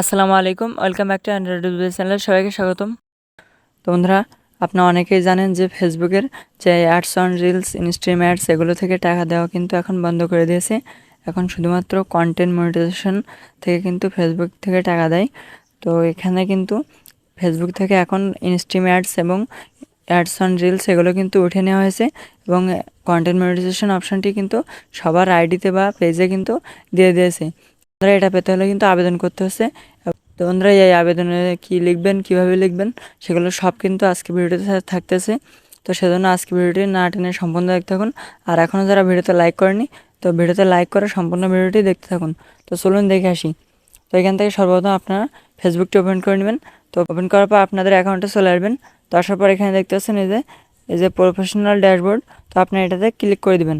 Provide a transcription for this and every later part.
আসসালামু আলাইকুম, welcome back to android channel, সবাইকে স্বাগতম। তো বন্ধুরা, আপনারা অনেকেই জানেন যে ফেসবুকের যে ads on reels instream ads, এগুলো থেকে টাকা দেওয়া কিন্তু এখন বন্ধ করে দিয়েছে। এখন শুধুমাত্র কন্টেন্ট মনিটাইজেশন থেকে কিন্তু ফেসবুক থেকে টাকা দেয়। তো এখানে কিন্তু ফেসবুক থেকে এখন ইনস্ট্রিম অ্যাডস এবং অ্যাডস অন রিলস, এগুলো কিন্তু উঠে নেওয়া হয়েছে। এবং কন্টেন্ট মনিটাইজেশন অপশানটি কিন্তু সবার আইডিতে বা পেজে কিন্তু দিয়ে দিয়েছে। আপনারা এটা পেতে হলে কিন্তু আবেদন করতে হচ্ছে। তো বন্ধুরা, এই আবেদনে কি লিখবেন, কীভাবে লিখবেন, সেগুলো সব কিন্তু আজকে ভিডিওতে থাকতেছে। তো সেজন্য আজকে ভিডিওটি না টেনে সম্পূর্ণ দেখতে থাকুন। আর এখনও যারা ভিডিওতে লাইক করেনি, তো ভিডিওতে লাইক করে সম্পূর্ণ ভিডিওটি দেখতে থাকুন। তো চলুন দেখে আসি। তো এখান থেকে সর্বপ্রথম আপনারা ফেসবুকটি ওপেন করে নেবেন। তো ওপেন করার পর আপনাদের অ্যাকাউন্টে চলে আসবেন। তো আসার পর এখানে দেখতে পাচ্ছেন এই যে এই যে প্রফেশনাল ড্যাশবোর্ড তো আপনি এটাতে ক্লিক করে দিবেন।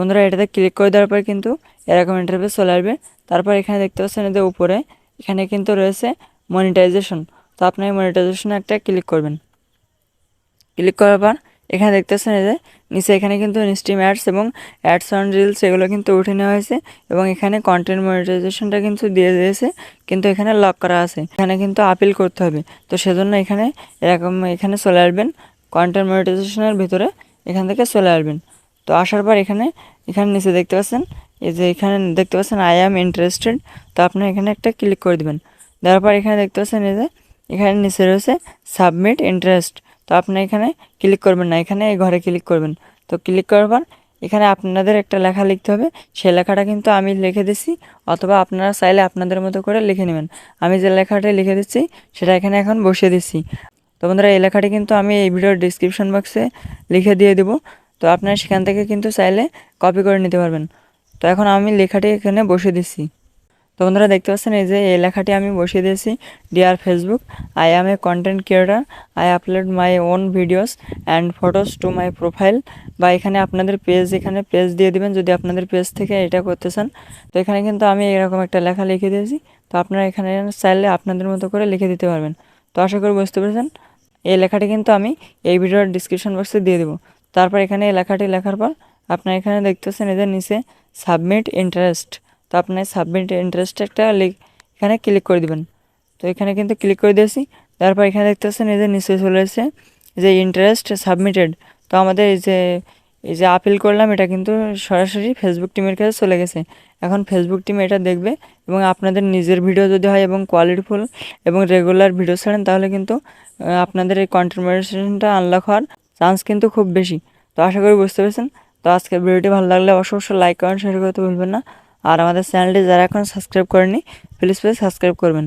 বন্ধুরা, এটাতে ক্লিক করে দেওয়ার পর কিন্তু এরকম ইন্টারফেস চলে আসবে। তারপর এখানে দেখতে পাচ্ছেন এদের উপরে, এখানে কিন্তু রয়েছে মনিটাইজেশন তো আপনি মনিটাইজেশনে একটা ক্লিক করবেন। ক্লিক করার পর এখানে দেখতে পাচ্ছেন যে নিচে এখানে কিন্তু ইনস্ট্রিম অ্যাডস এবং অ্যাডস অন রিলস এগুলো কিন্তু উঠে নেওয়া হয়েছে এবং এখানে কন্টেন্ট মনিটাইজেশনটা কিন্তু দিয়ে দিয়েছে, কিন্তু এখানে লক করা আছে। এখানে কিন্তু আপিল করতে হবে। তো সেজন্য এখানে এরকম এখানে চলে আসবেন। কন্টেন্ট মনিটাইজেশনের ভিতরে এখান থেকে চলে আসবেন। তো আসার পর এখানে এখানে নিচে দেখতে পাচ্ছেন, এই যে এখানে দেখতে পাচ্ছেন আই অ্যাম ইন্টারেস্টেড তো আপনি এখানে একটা ক্লিক করে দিবেন। দেওয়ার পর এখানে দেখতে পাচ্ছেন এই যে, এখানে নিচে রয়েছে সাবমিট ইন্টারেস্ট তো আপনি এখানে ক্লিক করবেন না, এখানে এই ঘরে ক্লিক করবেন। তো ক্লিক করার পর এখানে আপনাদের একটা লেখা লিখতে হবে, সেই লেখাটা কিন্তু আমি লিখে দিচ্ছি অথবা আপনারা চাইলে আপনাদের মতো করে লিখে নেবেন। আমি যে লেখাটা লিখে দিচ্ছি, সেটা এখানে এখন বসিয়ে দিচ্ছি। তো বন্ধুরা, এই লেখাটি কিন্তু আমি এই ভিডিওর ডিসক্রিপশন বক্সে লিখে দিয়ে দেবো। তো আপনারা সেখান থেকে কিন্তু চাইলে কপি করে নিতে পারবেন। তো এখন আমি লেখাটি এখানে বসিয়ে দিচ্ছি। তো বন্ধুরা দেখতে পাচ্ছেন, এই যে এই লেখাটি আমি বসিয়ে দিয়েছি। Dear Facebook I am a content creator I upload my own videos and photos to my profile বা এখানে আপনাদের পেজ এখানে পেজ দিয়ে দিবেন যদি আপনাদের পেজ থেকে এটা করতে চান। তো এখানে কিন্তু আমি এরকম একটা লেখা লিখে দিয়েছি। তো আপনারা এখানে চাইলে আপনাদের মতো করে লিখে দিতে পারবেন। তো আশা করি বুঝতে পেরেছেন। এই লেখাটি কিন্তু আমি এই ভিডিওর ডিসক্রিপশন বক্সে দিয়ে দেবো। তারপর এখানে লেখাটি লেখার পর আপনার এখানে দেখতে পাচ্ছেন এদের নিচে সাবমিট ইন্টারেস্ট তো আপনার সাবমিট ইন্টারেস্ট একটা এখানে ক্লিক করে দিবেন। তো এখানে কিন্তু ক্লিক করে দিয়েছি। তারপর এখানে দেখতে পাচ্ছেন এদের নিচে চলে এসেছে যে ইন্টারেস্ট সাবমিটেড তো আমাদের এই যে এই যে আপিল করলাম, এটা কিন্তু সরাসরি ফেসবুক টিমের কাছে চলে গেছে। এখন ফেসবুক টিম এটা দেখবে এবং আপনাদের নিজের ভিডিও যদি হয় এবং কোয়ালিটিফুল এবং রেগুলার ভিডিও ছাড়েন, তাহলে কিন্তু আপনাদের এই কন্ট্রিবিউশনটা আনলক হওয়ার চান্স কিন্তু খুব বেশি। তো আশা করি বুঝতে পেরেছেন। তো আজকের ভিডিওটি ভালো লাগলে অবশ্যই লাইক করেন শেয়ার করতে ভুলবেন না। আর আমাদের চ্যানেলটি যারা এখন সাবস্ক্রাইব করেনি প্লিজ প্লিজ সাবস্ক্রাইব করবেন।